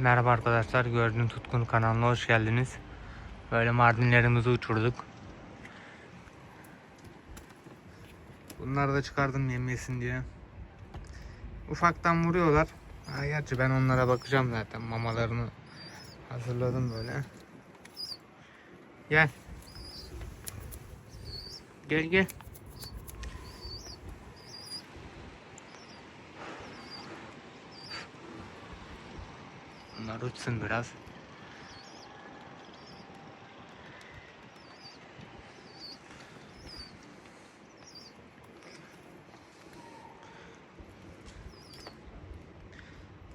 Merhaba arkadaşlar, Gördüğün Tutkun kanalına hoş geldiniz. Böyle mardinlerimizi uçurduk. Bunları da çıkardım yemesin diye. Ufaktan vuruyorlar. Ha, gerçi ben onlara bakacağım zaten. Mamalarını hazırladım böyle. Gel. Gel gel. Bunlar uçsun biraz.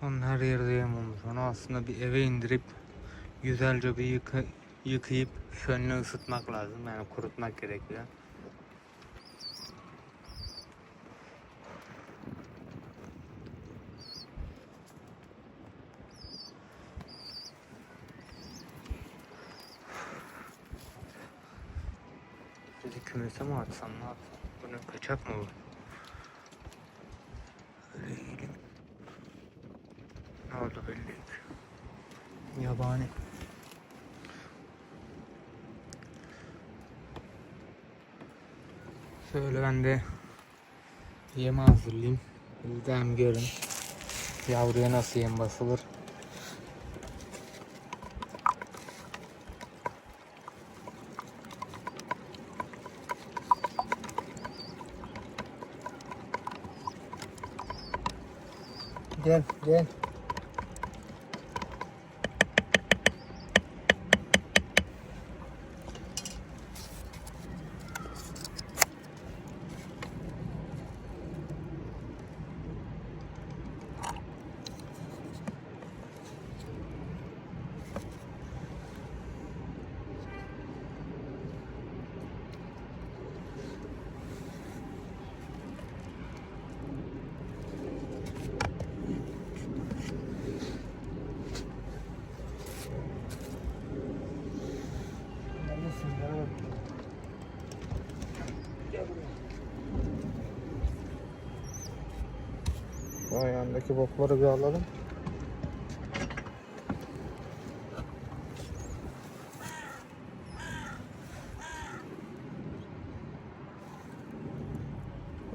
Onlar yerde yem olmuş. Onu aslında bir eve indirip güzelce bir yıka, yıkayıp fönle ısıtmak lazım. Yani kurutmak gerekiyor. Kümese mi atsam ne yapsam? Bu ne kaçak mı bu? Öyle eğilim. Ne oldu belli değil. Yabani. Şöyle ben de yemi hazırlayayım. Bir de hem görün. Yavruya nasıl yem basılır. Gel gel. Bu ayağındaki bokları bir alalım.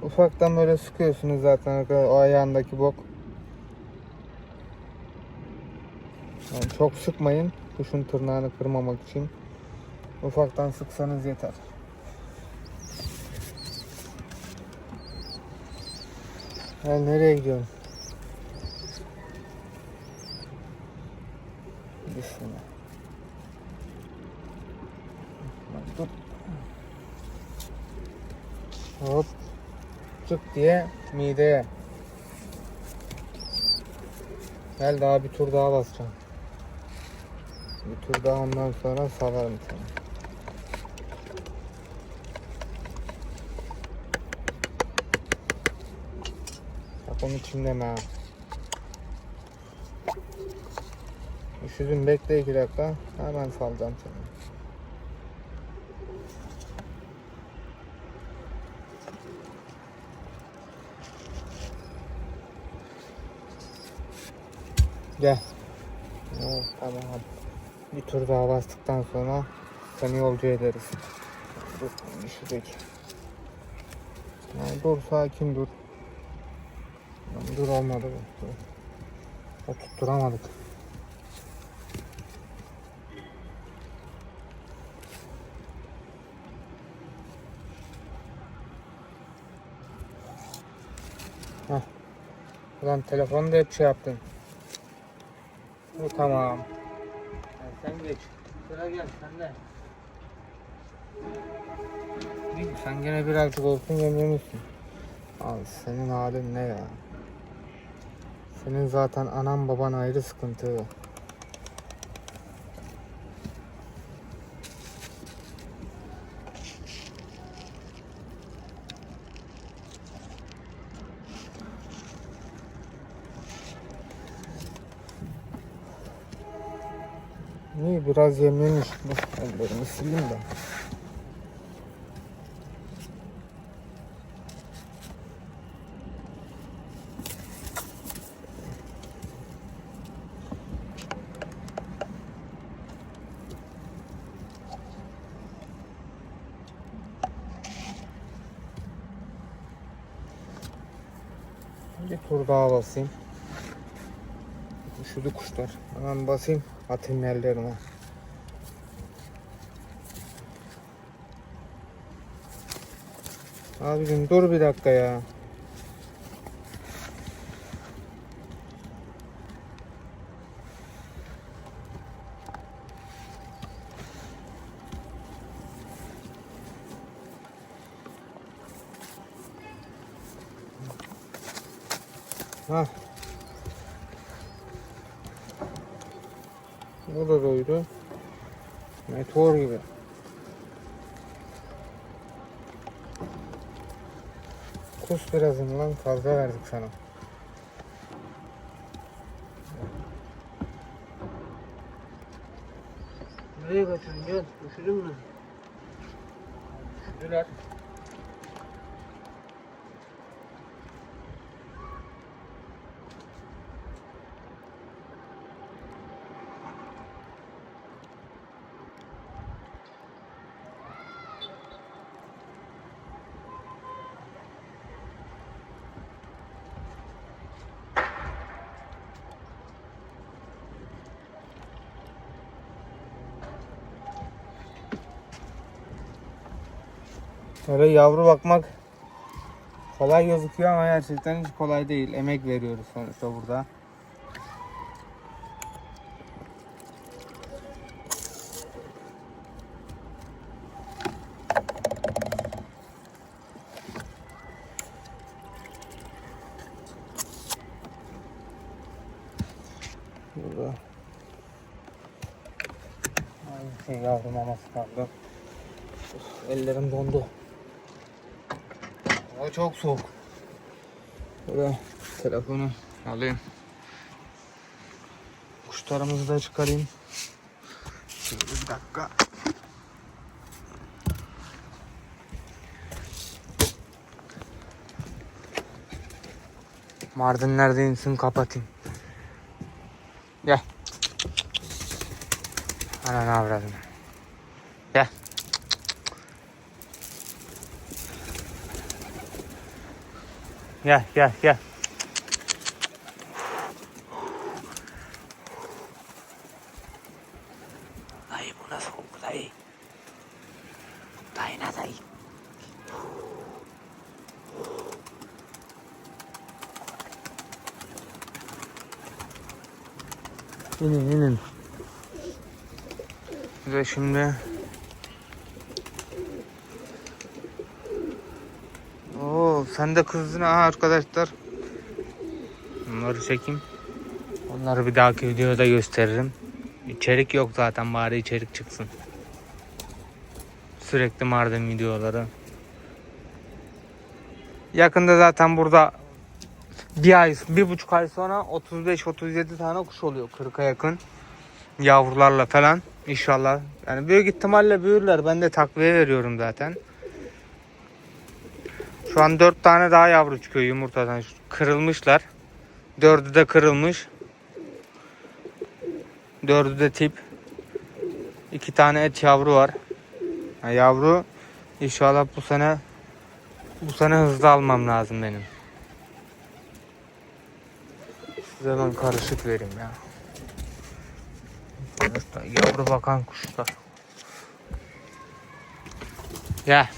Ufaktan böyle sıkıyorsunuz zaten o ayağındaki bok. Yani çok sıkmayın kuşun tırnağını kırmamak için. Ufaktan sıksanız yeter. Gel nereye? Bismillah. Bak, Dur. Hop. Çık diye mideye. Gel daha bir tur daha basacağım. Bir tur daha ondan sonra salarım seni. Sakın içimdeme ha. Üşüdüm bekle iki dakika. Hemen salacağım seni. Gel. Evet, tamam. Bir tur daha bastıktan sonra seni yolcu ederiz. Dur, üşüdük. Yani dur sakin dur. Dur olmadı bu. Dur. Oturtturamadık. Heh. Ulan telefonu da hep şey yaptın. Bu tamam. Ha, sen geç. Sıra gel sen de. Sen gene birazcık olsun yememişsin. Abi senin halin ne ya? Senin zaten anan baban ayrı sıkıntı. İyi biraz yememiş. Dur ellerimi sileyim de. Bir tur daha basayım. Üşüdü kuşlar. Hemen basayım. Atayım yerlerine. Abicim dur bir dakika ya. Ha. Bu da doydu. Meteor gibi. Kus birazından fazla verdik sana. Nereye kaçıyorsun gel. Üşüdün mü? Üşüdüler. Öyle yavru bakmak kolay gözüküyor ama gerçekten hiç kolay değil. Emek veriyoruz sonuçta burada. Burada Aynı şey yavru maması kaldı. Ellerim dondu. Çok soğuk. Böyle telefonu alayım. Kuşlarımızı da çıkarayım. Şimdi bir dakika. Mardinler de insin kapatayım. Gel. Ananı avradım. Gel. Gel gel gel. Dayı bu nasıl oldu dayı? Dayı ne dayı? İnin inin. Ve şimdi sen de kızdın ha arkadaşlar. Bunları çekeyim. Onları bir dahaki videoda gösteririm. İçerik yok zaten bari içerik çıksın. Sürekli Mardin videoları. Yakında zaten burada bir ay, bir buçuk ay sonra 35-37 tane kuş oluyor 40'a yakın. Yavrularla falan inşallah. Yani büyük ihtimalle büyürler. Ben de takviye veriyorum zaten. Şu an 4 tane daha yavru çıkıyor yumurtadan. Kırılmışlar. Dördü de kırılmış. Dördü de tip. İki tane et yavru var. Yavru inşallah bu sene bu sene hızlı almam lazım benim. Size ben karışık vereyim ya. Yavru bakan kuşlar. Gel.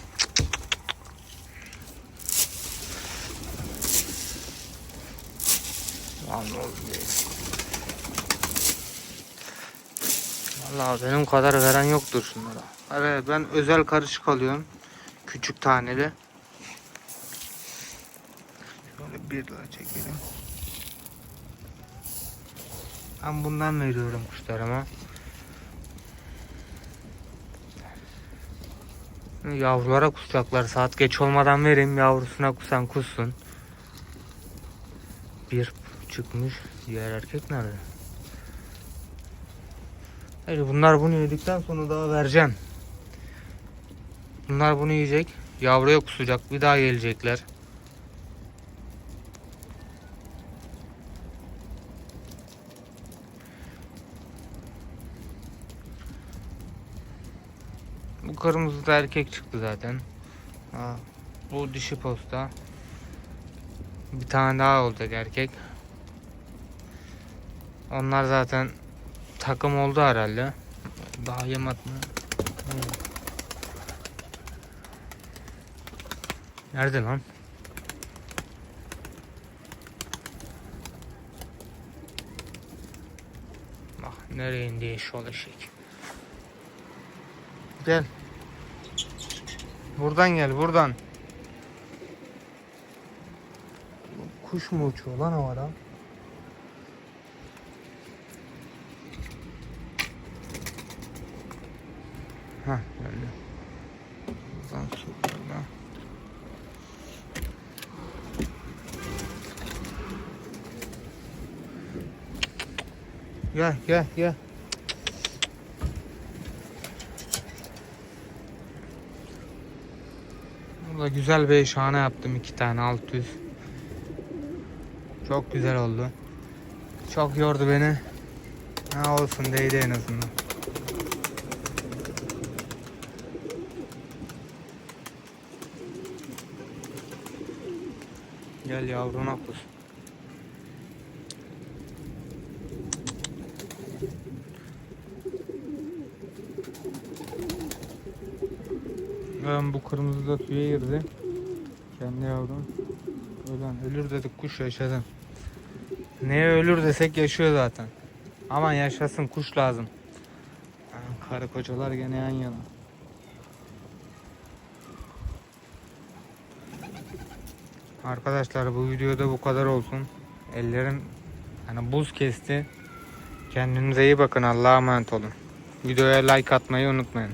Ya. Vallahi benim kadar veren yoktur şunlara. Evet ben özel karışık alıyorum. Küçük taneli. Şöyle bir daha çekelim. Ben bundan veriyorum kuşlarıma. Yavrulara kusacaklar. Saat geç olmadan vereyim. Yavrusuna kusan kussun. Bir çıkmış. Diğer erkek nerede? Hayır bunlar bunu yedikten sonra daha vereceğim. Bunlar bunu yiyecek. Yavruya kusacak. Bir daha gelecekler. Bu kırmızı da erkek çıktı zaten. Ha, bu dişi posta. Bir tane daha olacak erkek. Onlar zaten takım oldu herhalde. Daha yem atma. Hmm. Nerede lan? Bak nereye indi eşol eşek. Gel. Buradan gel buradan. Kuş mu uçuyor lan havada? Hah geldi. Buradan sonra. Gel gel gel. Burada güzel bir şahane yaptım iki tane 600. Çok güzel oldu. Çok yordu beni. Ha olsun değdi en azından. Gel yavruna kus. Ben bu kırmızı da suya girdi. Kendi yavrum. Ulan ölür dedik kuş yaşadı. Neye ölür desek yaşıyor zaten. Aman yaşasın kuş lazım. Ha, Karı kocalar gene yan yana. Arkadaşlar bu videoda bu kadar olsun. Ellerim hani buz kesti. Kendinize iyi bakın. Allah'a emanet olun. Videoya like atmayı unutmayın.